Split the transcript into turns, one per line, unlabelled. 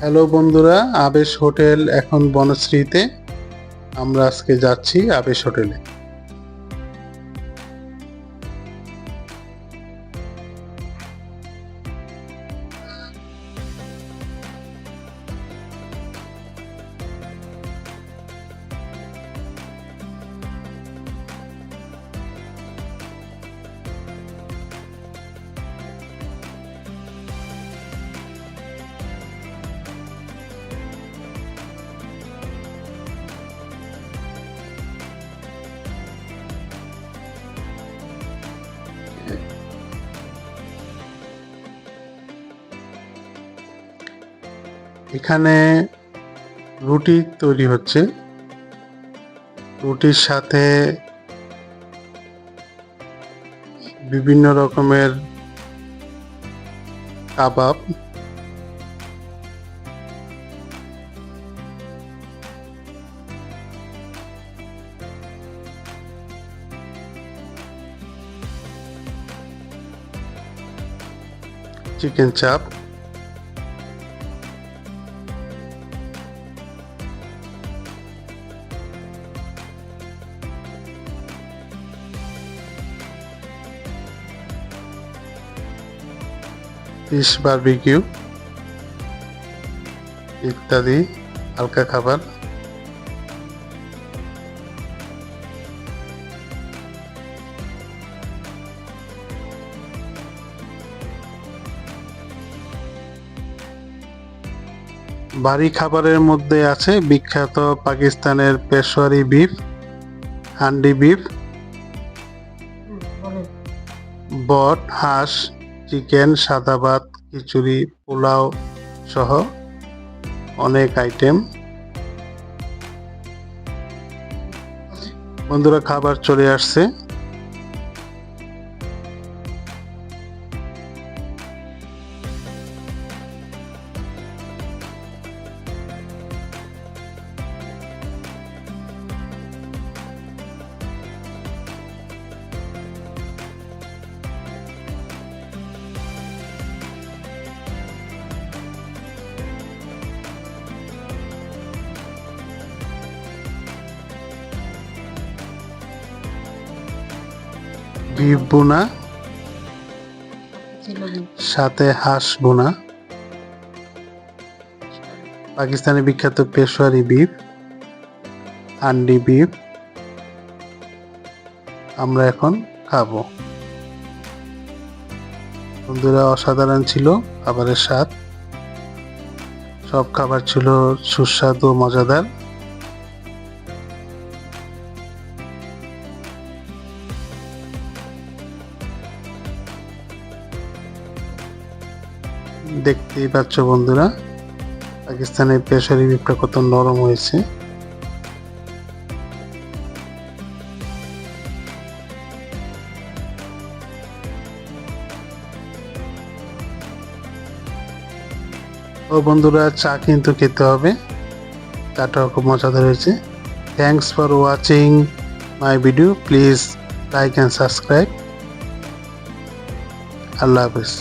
Hello বন্ধুরা আবেশ hotel এখন বনশ্রীতে। আমরা আজকে যাচ্ছি আবেশ হোটেলে। এখানে রুটি তৈরি হচ্ছে। রুটির সাথে বিভিন্ন রকমের কাবাব। চিকেন চাপ। ফিশ বারবিকিউ, ইত্যাদি, হালকা খাবার। বাড়ি খাবারের মধ্যে আছে বিখ্যাত পাকিস্তানের পেশোয়ারি বিফ, হান্ডি বিফ, বট, হাঁস চিকেন সাদা ভাত খিচুড়ি পোলাও সহ অনেক আইটেম বন্ধুরা খাবার চলে আসছে। বিফ বোনা সাথে হাঁস বোনা পাকিস্তানের বিখ্যাত পেশোয়ারি বিফ হান্ডি বিফ আমরা এখন খাব। বন্ধুরা অসাধারণ ছিল খাবারের স্বাদ। সব খাবার ছিল সুস্বাদু মজাদার। দেখতেই পাচ্ছ বন্ধুরা। পাকিস্তানের পেশারি বিপটা কত নরম হয়েছে। ও বন্ধুরা, চা কিন্তু খেতে হবে। চাটাও খুব মজাদার হয়েছে। Thanks for watching my video please like and subscribe Allah Hafiz.